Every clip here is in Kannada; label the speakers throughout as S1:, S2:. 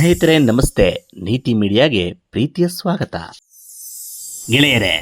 S1: ಸ್ನೇಹಿತರೆ, ನಮಸ್ತೆ. ನೀತಿ ಮೀಡಿಯಾಗೆ ಪ್ರೀತಿಯ ಸ್ವಾಗತ. ಗೆಳೆಯರೇ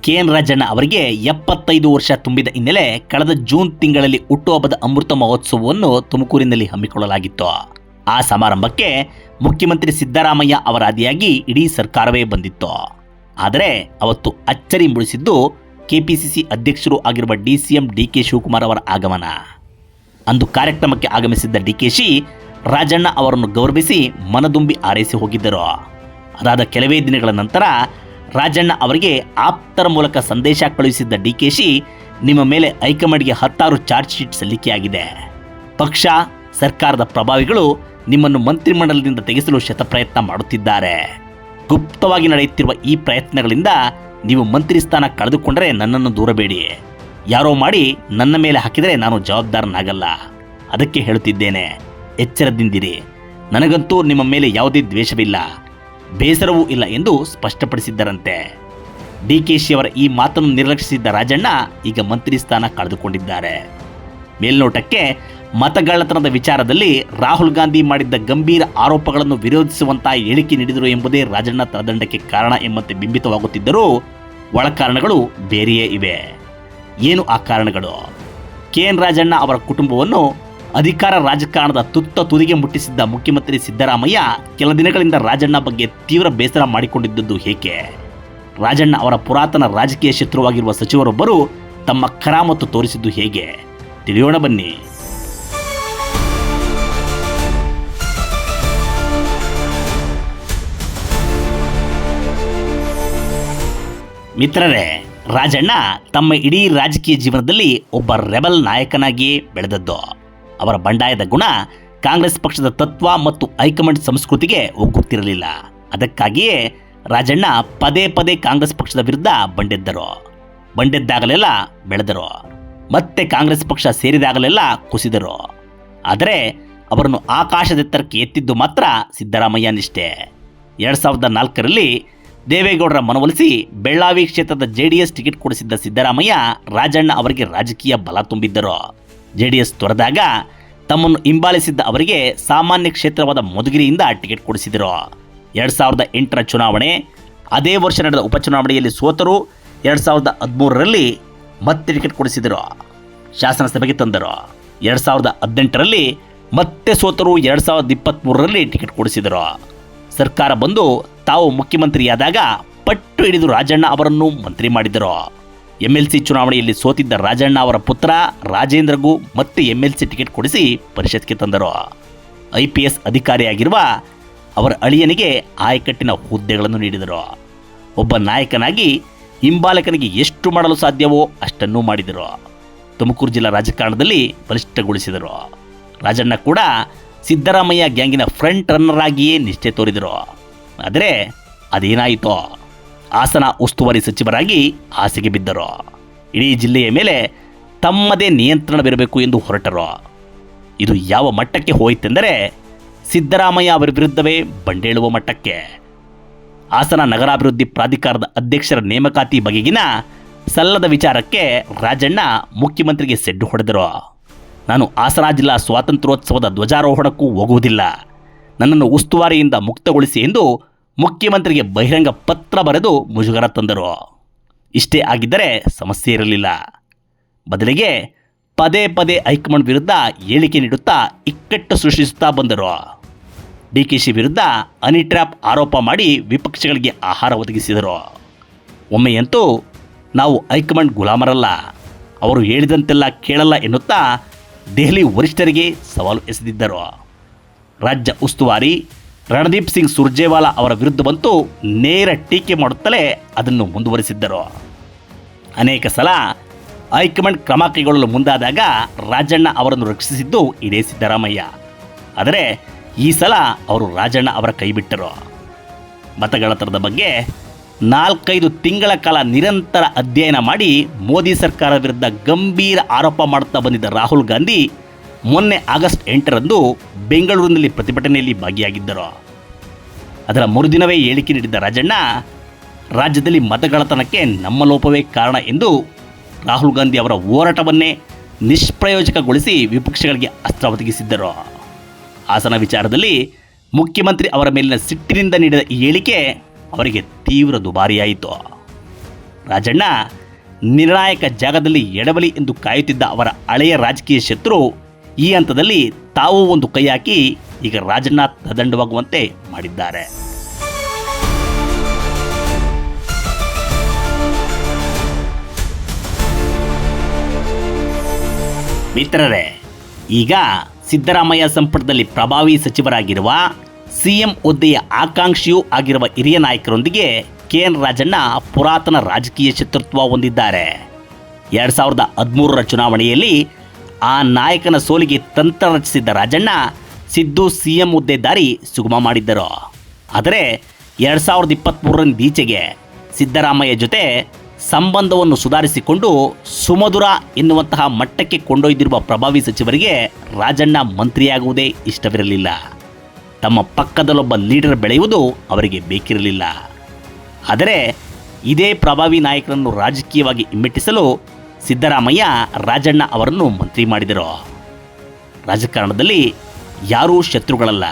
S1: ಕೆ ಎನ್ ರಾಜಣ್ಣ ಅವರಿಗೆ ಎಪ್ಪತ್ತೈದು ವರ್ಷ ತುಂಬಿದ ಹಿನ್ನೆಲೆ ಕಳೆದ ಜೂನ್ ತಿಂಗಳಲ್ಲಿ ಹುಟ್ಟುಹಬ್ಬದ ಅಮೃತ ಮಹೋತ್ಸವವನ್ನು ತುಮಕೂರಿನಲ್ಲಿ ಹಮ್ಮಿಕೊಳ್ಳಲಾಗಿತ್ತು. ಆ ಸಮಾರಂಭಕ್ಕೆ ಮುಖ್ಯಮಂತ್ರಿ ಸಿದ್ದರಾಮಯ್ಯ ಅವರ ಆದಿಯಾಗಿ ಇಡೀ ಸರ್ಕಾರವೇ ಬಂದಿತ್ತು. ಆದರೆ ಅವತ್ತು ಅಚ್ಚರಿ ಮೂಡಿಸಿದ್ದು ಕೆಪಿಸಿಸಿ ಅಧ್ಯಕ್ಷರು ಆಗಿರುವ ಡಿಸಿಎಂ ಡಿಕೆ ಶಿವಕುಮಾರ್ ಅವರ ಆಗಮನ. ಅಂದು ಕಾರ್ಯಕ್ರಮಕ್ಕೆ ಆಗಮಿಸಿದ್ದ ಡಿಕೆಶಿ ರಾಜಣ್ಣ ಅವರನ್ನು ಗೌರವಿಸಿ ಮನದುಂಬಿ ಆರೈಸಿ ಹೋಗಿದ್ದರು. ಅದಾದ ಕೆಲವೇ ದಿನಗಳ ನಂತರ ರಾಜಣ್ಣ ಅವರಿಗೆ ಆಪ್ತರ ಮೂಲಕ ಸಂದೇಶ ಕಳುಹಿಸಿದ್ದ ಡಿ ಕೆ ಶಿ ನಿಮ್ಮ ಮೇಲೆ ಹೈಕಮಾಂಡ್ಗೆ ಹತ್ತಾರು ಚಾರ್ಜ್ ಶೀಟ್ ಸಲ್ಲಿಕೆಯಾಗಿದೆ. ಪಕ್ಷ, ಸರ್ಕಾರದ ಪ್ರಭಾವಿಗಳು ನಿಮ್ಮನ್ನು ಮಂತ್ರಿಮಂಡಲದಿಂದ ತೆಗೆಸಲು ಶತಪ್ರಯತ್ನ ಮಾಡುತ್ತಿದ್ದಾರೆ. ಗುಪ್ತವಾಗಿ ನಡೆಯುತ್ತಿರುವ ಈ ಪ್ರಯತ್ನಗಳಿಂದ ನೀವು ಮಂತ್ರಿ ಸ್ಥಾನ ಕಳೆದುಕೊಂಡರೆ ನನ್ನನ್ನು ದೂರಬೇಡಿ. ಯಾರೋ ಮಾಡಿ ನನ್ನ ಮೇಲೆ ಹಾಕಿದರೆ ನಾನು ಜವಾಬ್ದಾರನಾಗಲ್ಲ. ಅದಕ್ಕೆ ಹೇಳುತ್ತಿದ್ದೇನೆ. ಎಚ್ಚರದಿಂದಿರಿ. ನನಗಂತೂ ನಿಮ್ಮ ಮೇಲೆ ಯಾವುದೇ ದ್ವೇಷವಿಲ್ಲ. ಬೇಸರವೂ ಇಲ್ಲ ಎಂದು ಸ್ಪಷ್ಟಪಡಿಸಿದ್ದರಂತೆ. ಡಿಕೆಶಿ ಅವರ ಈ ಮಾತನ್ನು ನಿರ್ಲಕ್ಷಿಸಿದ್ದ ರಾಜಣ್ಣ ಈಗ ಮಂತ್ರಿ ಸ್ಥಾನ ಕಳೆದುಕೊಂಡಿದ್ದಾರೆ. ಮೇಲ್ನೋಟಕ್ಕೆ ಮತಗಳ್ಳತನದ ವಿಚಾರದಲ್ಲಿ ರಾಹುಲ್ ಗಾಂಧಿ ಮಾಡಿದ್ದ ಗಂಭೀರ ಆರೋಪಗಳನ್ನು ವಿರೋಧಿಸುವಂತಹ ಹೇಳಿಕೆ ನೀಡಿದರು ಎಂಬುದೇ ರಾಜಣ್ಣ ತಳದಂಡಕ್ಕೆ ಕಾರಣ ಎಂಬಂತೆ ಬಿಂಬಿತವಾಗುತ್ತಿದ್ದರೂ ಒಳಕಾರಣಗಳು ಬೇರೆಯೇ ಇವೆ. ಏನು ಆ ಕಾರಣಗಳು? ಕೆ ಎನ್ ರಾಜಣ್ಣ ಅವರ ಕುಟುಂಬವನ್ನು ಅಧಿಕಾರ ರಾಜಕಾರಣದ ತುತ್ತ ತುದಿಗೆ ಮುಟ್ಟಿಸಿದ್ದ ಮುಖ್ಯಮಂತ್ರಿ ಸಿದ್ದರಾಮಯ್ಯ ಕೆಲ ದಿನಗಳಿಂದ ರಾಜಣ್ಣ ಬಗ್ಗೆ ತೀವ್ರ ಬೇಸರ ಮಾಡಿಕೊಂಡಿದ್ದದ್ದು ಏಕೆ ರಾಜಣ್ಣ ಅವರ ಪುರಾತನ ರಾಜಕೀಯ ಶತ್ರುವಾಗಿರುವ ಸಚಿವರೊಬ್ಬರು ತಮ್ಮ ಕರಾಮತ್ತು ತೋರಿಸಿದ್ದು ಹೇಗೆ? ತಿಳಿಯೋಣ ಬನ್ನಿ. ಮಿತ್ರರೇ, ರಾಜಣ್ಣ ತಮ್ಮ ಇಡೀ ರಾಜಕೀಯ ಜೀವನದಲ್ಲಿ ಒಬ್ಬ ರೆಬಲ್ ನಾಯಕನಾಗಿ ಬೆಳೆದದ್ದು. ಅವರ ಬಂಡಾಯದ ಗುಣ ಕಾಂಗ್ರೆಸ್ ಪಕ್ಷದ ತತ್ವ ಮತ್ತು ಹೈಕಮಾಂಡ್ ಸಂಸ್ಕೃತಿಗೆ ಒಗ್ಗುತ್ತಿರಲಿಲ್ಲ. ಅದಕ್ಕಾಗಿಯೇ ರಾಜಣ್ಣ ಪದೇ ಪದೇ ಕಾಂಗ್ರೆಸ್ ಪಕ್ಷದ ವಿರುದ್ಧ ಬಂಡೆದ್ದರು. ಬಂಡೆದ್ದಾಗಲೆಲ್ಲ ಬೆಳೆದರು. ಮತ್ತೆ ಕಾಂಗ್ರೆಸ್ ಪಕ್ಷ ಸೇರಿದಾಗಲೆಲ್ಲ ಕುಸಿದರು. ಆದರೆ ಅವರನ್ನು ಆಕಾಶದೆತ್ತರಕ್ಕೆ ಎತ್ತಿದ್ದು ಮಾತ್ರ ಸಿದ್ದರಾಮಯ್ಯ ನಿಷ್ಠೆ. ಎರಡು ಸಾವಿರದ ನಾಲ್ಕರಲ್ಲಿ ದೇವೇಗೌಡರ ಮನವೊಲಿಸಿ ಬೆಳ್ಳಾವಿ ಕ್ಷೇತ್ರದ ಜೆಡಿಎಸ್ ಟಿಕೆಟ್ ಕೊಡಿಸಿದ್ದ ಸಿದ್ದರಾಮಯ್ಯ ರಾಜಣ್ಣ ಅವರಿಗೆ ರಾಜಕೀಯ ಬಲ ತುಂಬಿದ್ದರು. ಜೆಡಿಎಸ್ ತೊರೆದಾಗ ತಮ್ಮನ್ನು ಹಿಂಬಾಲಿಸಿದ್ದ ಅವರಿಗೆ ಸಾಮಾನ್ಯ ಕ್ಷೇತ್ರವಾದ ಮಧುಗಿರಿಯಿಂದ ಟಿಕೆಟ್ ಕೊಡಿಸಿದರು. ಎರಡು ಸಾವಿರದ ಎಂಟರ ಚುನಾವಣೆ, ಅದೇ ವರ್ಷ ನಡೆದ ಉಪಚುನಾವಣೆಯಲ್ಲಿ ಸೋತರು, ಎರಡು ಸಾವಿರದ ಹದಿಮೂರರಲ್ಲಿ ಮತ್ತೆ ಟಿಕೆಟ್ ಕೊಡಿಸಿದರು. ಶಾಸನಸಭೆಗೆ ತಂದರು. ಎರಡು ಸಾವಿರದ ಹದಿನೆಂಟರಲ್ಲಿ ಮತ್ತೆ ಸೋತರು, ಎರಡು ಸಾವಿರದ ಇಪ್ಪತ್ತ್ಮೂರರಲ್ಲಿ ಟಿಕೆಟ್ ಕೊಡಿಸಿದರು. ಸರ್ಕಾರ ಬಂದು ತಾವು ಮುಖ್ಯಮಂತ್ರಿಯಾದಾಗ ಪಟ್ಟು ಹಿಡಿದು ರಾಜಣ್ಣ ಅವರನ್ನು ಮಂತ್ರಿ ಮಾಡಿದರು. ಎಂ ಎಲ್ ಸಿ ಚುನಾವಣೆಯಲ್ಲಿ ಸೋತಿದ್ದ ರಾಜಣ್ಣ ಅವರ ಪುತ್ರ ರಾಜೇಂದ್ರಗೂ ಮತ್ತೆ ಎಂ ಎಲ್ ಸಿ ಟಿಕೆಟ್ ಕೊಡಿಸಿ ಪರಿಷತ್ಗೆ ತಂದರು. ಐ ಪಿ ಎಸ್ ಅಧಿಕಾರಿಯಾಗಿರುವ ಅವರ ಅಳಿಯನಿಗೆ ಆಯಕಟ್ಟಿನ ಹುದ್ದೆಗಳನ್ನು ನೀಡಿದರು. ಒಬ್ಬ ನಾಯಕನಾಗಿ ಹಿಂಬಾಲಕನಿಗೆ ಎಷ್ಟು ಮಾಡಲು ಸಾಧ್ಯವೋ ಅಷ್ಟನ್ನು ಮಾಡಿದರು. ತುಮಕೂರು ಜಿಲ್ಲಾ ರಾಜಕಾರಣದಲ್ಲಿ ಬಲಿಷ್ಠಗೊಳಿಸಿದರು. ರಾಜಣ್ಣ ಕೂಡ ಸಿದ್ದರಾಮಯ್ಯ ಗ್ಯಾಂಗಿನ ಫ್ರಂಟ್ ರನ್ನರ್ ಆಗಿಯೇ ನಿಷ್ಠೆ ತೋರಿದರು. ಆದರೆ ಅದೇನಾಯಿತೋ? ಹಾಸನ ಉಸ್ತುವಾರಿ ಸಚಿವರಾಗಿ ಆಸೆಗೆ ಬಿದ್ದರು. ಇಡೀ ಜಿಲ್ಲೆಯ ಮೇಲೆ ತಮ್ಮದೇ ನಿಯಂತ್ರಣವಿರಬೇಕು ಎಂದು ಹೊರಟರು. ಇದು ಯಾವ ಮಟ್ಟಕ್ಕೆ ಹೋಯಿತೆಂದರೆ ಸಿದ್ದರಾಮಯ್ಯ ಅವರ ವಿರುದ್ಧವೇ ಬಂಡೇಳುವ ಮಟ್ಟಕ್ಕೆ. ಹಾಸನ ನಗರಾಭಿವೃದ್ಧಿ ಪ್ರಾಧಿಕಾರದ ಅಧ್ಯಕ್ಷರ ನೇಮಕಾತಿ ಬಗೆಗಿನ ಸಲ್ಲದ ವಿಚಾರಕ್ಕೆ ರಾಜಣ್ಣ ಮುಖ್ಯಮಂತ್ರಿಗೆ ಸೆಡ್ಡು ಹೊಡೆದರು. ನಾನು ಹಾಸನ ಜಿಲ್ಲಾ ಸ್ವಾತಂತ್ರ್ಯೋತ್ಸವದ ಧ್ವಜಾರೋಹಣಕ್ಕೂ ಹೋಗುವುದಿಲ್ಲ. ನನ್ನನ್ನು ಉಸ್ತುವಾರಿಯಿಂದ ಮುಕ್ತಗೊಳಿಸಿ ಎಂದು ಮುಖ್ಯಮಂತ್ರಿಗೆ ಬಹಿರಂಗ ಪತ್ರ ಬರೆದು ಮುಜುಗರ ತಂದರು. ಇಷ್ಟೇ ಆಗಿದ್ದರೆ ಸಮಸ್ಯೆ ಇರಲಿಲ್ಲ. ಬದಲಿಗೆ ಪದೇ ಪದೇ ಹೈಕಮಾಂಡ್ ವಿರುದ್ಧ ಹೇಳಿಕೆ ನೀಡುತ್ತಾ ಇಕ್ಕಟ್ಟು ಸೃಷ್ಟಿಸುತ್ತಾ ಬಂದರು. ಡಿಕೆಶಿ ವಿರುದ್ಧ ಅನಿಟ್ರ್ಯಾಪ್ ಆರೋಪ ಮಾಡಿ ವಿಪಕ್ಷಗಳಿಗೆ ಆಹಾರ ಒದಗಿಸಿದರು. ಒಮ್ಮೆಯಂತೂ ನಾವು ಹೈಕಮಾಂಡ್ ಗುಲಾಮರಲ್ಲ, ಅವರು ಹೇಳಿದಂತೆಲ್ಲ ಕೇಳಲ್ಲ ಎನ್ನುತ್ತಾ ದೆಹಲಿ ವರಿಷ್ಠರಿಗೆ ಸವಾಲು ಎಸೆದಿದ್ದರು. ರಾಜ್ಯ ಉಸ್ತುವಾರಿ ರಣದೀಪ್ ಸಿಂಗ್ ಸುರ್ಜೇವಾಲಾ ಅವರ ವಿರುದ್ಧವಂತೂ ನೇರ ಟೀಕೆ ಮಾಡುತ್ತಲೇ ಅದನ್ನು ಮುಂದುವರಿಸಿದ್ದರು. ಅನೇಕ ಸಲ ಹೈಕಮಾಂಡ್ ಕ್ರಮ ಕೈಗೊಳ್ಳಲು ಮುಂದಾದಾಗ ರಾಜಣ್ಣ ಅವರನ್ನು ರಕ್ಷಿಸಿದ್ದು ಇದೇ ಸಿದ್ದರಾಮಯ್ಯ. ಆದರೆ ಈ ಸಲ ಅವರು ರಾಜಣ್ಣ ಅವರ ಕೈಬಿಟ್ಟರು ಮತಗಳತನದ ಬಗ್ಗೆ ನಾಲ್ಕೈದು ತಿಂಗಳ ಕಾಲ ನಿರಂತರ ಅಧ್ಯಯನ ಮಾಡಿ ಮೋದಿ ಸರ್ಕಾರ ವಿರುದ್ಧ ಗಂಭೀರ ಆರೋಪ ಮಾಡುತ್ತಾ ಬಂದಿದ್ದ ರಾಹುಲ್ ಗಾಂಧಿ ಮೊನ್ನೆ ಆಗಸ್ಟ್ ಎಂಟರಂದು ಬೆಂಗಳೂರಿನಲ್ಲಿ ಪ್ರತಿಭಟನೆಯಲ್ಲಿ ಭಾಗಿಯಾಗಿದ್ದರು. ಅದರ ಮರುದಿನವೇ ಹೇಳಿಕೆ ನೀಡಿದ್ದ ರಾಜಣ್ಣ, ರಾಜ್ಯದಲ್ಲಿ ಮತಗಳತನಕ್ಕೆ ನಮ್ಮ ಲೋಪವೇ ಕಾರಣ ಎಂದು ರಾಹುಲ್ ಗಾಂಧಿ ಅವರ ಹೋರಾಟವನ್ನೇ ನಿಷ್ಪ್ರಯೋಜಕಗೊಳಿಸಿ ವಿಪಕ್ಷಗಳಿಗೆ ಅಸ್ತ್ರ ಒದಗಿಸಿದ್ದರು. ಹಾಸನ ವಿಚಾರದಲ್ಲಿ ಮುಖ್ಯಮಂತ್ರಿ ಅವರ ಮೇಲಿನ ಸಿಟ್ಟಿನಿಂದ ನೀಡಿದ ಈ ಹೇಳಿಕೆ ಅವರಿಗೆ ತೀವ್ರ ದುಬಾರಿಯಾಯಿತು. ರಾಜಣ್ಣ, ನಿರ್ಣಾಯಕ ಜಾಗದಲ್ಲಿ ಎಡಬಲಿ ಎಂದು ಕಾಯುತ್ತಿದ್ದ ಅವರ ಹಳೆಯ ರಾಜಕೀಯ ಶತ್ರು ಈ ಹಂತದಲ್ಲಿ ತಾವು ಒಂದು ಕೈ ಹಾಕಿ ಈಗ ರಾಜನಾಥ್ ದಂಡವಾಗುವಂತೆ ಮಾಡಿದ್ದಾರೆ. ಮಿತ್ರರೇ, ಈಗ ಸಿದ್ದರಾಮಯ್ಯ ಸಂಪುಟದಲ್ಲಿ ಪ್ರಭಾವಿ ಸಚಿವರಾಗಿರುವ ಸಿಎಂ ಹುದ್ದೆಯ ಆಕಾಂಕ್ಷಿಯೂ ಆಗಿರುವ ಹಿರಿಯ ನಾಯಕರೊಂದಿಗೆ ಕೆ ಎನ್ ರಾಜಣ್ಣ ಪುರಾತನ ರಾಜಕೀಯ ಶತ್ರುತ್ವ ಹೊಂದಿದ್ದಾರೆ. ಎರಡು ಸಾವಿರದ ಹದಿಮೂರರ ಚುನಾವಣೆಯಲ್ಲಿ ಆ ನಾಯಕನ ಸೋಲಿಗೆ ತಂತ್ರ ರಚಿಸಿದ್ದ ರಾಜಣ್ಣ ಸಿದ್ದು ಸಿಎಂ ಹುದ್ದೆ ದಾರಿ ಸುಗಮ ಮಾಡಿದ್ದರು. ಆದರೆ ಎರಡು ಸಾವಿರದ ಇಪ್ಪತ್ತ್ಮೂರರಿಂದೀಚೆಗೆ ಸಿದ್ದರಾಮಯ್ಯ ಜೊತೆ ಸಂಬಂಧವನ್ನು ಸುಧಾರಿಸಿಕೊಂಡು ಸುಮಧುರ ಎನ್ನುವಂತಹ ಮಟ್ಟಕ್ಕೆ ಕೊಂಡೊಯ್ದಿರುವ ಪ್ರಭಾವಿ ಸಚಿವರಿಗೆ ರಾಜಣ್ಣ ಮಂತ್ರಿಯಾಗುವುದೇ ಇಷ್ಟವಿರಲಿಲ್ಲ. ತಮ್ಮ ಪಕ್ಕದಲ್ಲೊಬ್ಬ ಲೀಡರ್ ಬೆಳೆಯುವುದು ಅವರಿಗೆ ಬೇಕಿರಲಿಲ್ಲ. ಆದರೆ ಇದೇ ಪ್ರಭಾವಿ ನಾಯಕರನ್ನು ರಾಜಕೀಯವಾಗಿ ಹಿಮ್ಮೆಟ್ಟಿಸಲು ಸಿದ್ದರಾಮಯ್ಯ ರಾಜಣ್ಣ ಅವರನ್ನು ಮಂತ್ರಿ ಮಾಡಿದರು. ರಾಜಕಾರಣದಲ್ಲಿ ಯಾರೂ ಶತ್ರುಗಳಲ್ಲ,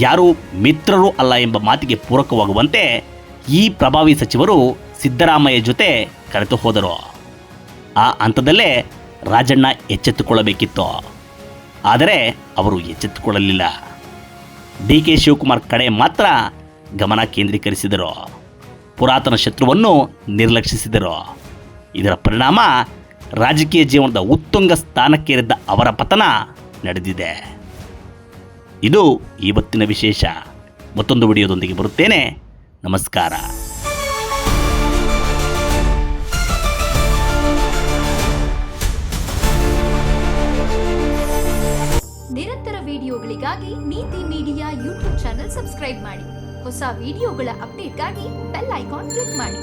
S1: ಯಾರೂ ಮಿತ್ರರು ಅಲ್ಲ ಎಂಬ ಮಾತಿಗೆ ಪೂರಕವಾಗುವಂತೆ ಈ ಪ್ರಭಾವಿ ಸಚಿವರು ಸಿದ್ದರಾಮಯ್ಯ ಜೊತೆ ಕರೆತು ಹೋದರು. ಆ ಹಂತದಲ್ಲೇ ರಾಜಣ್ಣ ಎಚ್ಚೆತ್ತುಕೊಳ್ಳಬೇಕಿತ್ತು. ಆದರೆ ಅವರು ಎಚ್ಚೆತ್ತುಕೊಳ್ಳಲಿಲ್ಲ. ಡಿ ಕೆ ಶಿವಕುಮಾರ್ ಕಡೆ ಮಾತ್ರ ಗಮನ ಕೇಂದ್ರೀಕರಿಸಿದರು. ಪುರಾತನ ಶತ್ರುವನ್ನು ನಿರ್ಲಕ್ಷಿಸಿದರು. ಇದರ ಪರಿಣಾಮ ರಾಜಕೀಯ ಜೀವನದ ಉತ್ತುಂಗ ಸ್ಥಾನಕ್ಕೇರಿದ್ದ ಅವರ ಪತನ ನಡೆದಿದೆ. ಇದು ಇವತ್ತಿನ ವಿಶೇಷ. ಮತ್ತೊಂದು ವಿಡಿಯೋದೊಂದಿಗೆ ಬರುತ್ತೇನೆ. ನಮಸ್ಕಾರ.
S2: ನಿರಂತರ ವಿಡಿಯೋಗಳಿಗಾಗಿ ನೀತಿ ಮೀಡಿಯಾ ಯೂಟ್ಯೂಬ್ ಚಾನೆಲ್ ಸಬ್ಸ್ಕ್ರೈಬ್ ಮಾಡಿ. ಹೊಸ ವಿಡಿಯೋಗಳ ಅಪ್ಡೇಟ್ಗಾಗಿ ಬೆಲ್ ಐಕಾನ್ ಕ್ಲಿಕ್ ಮಾಡಿ.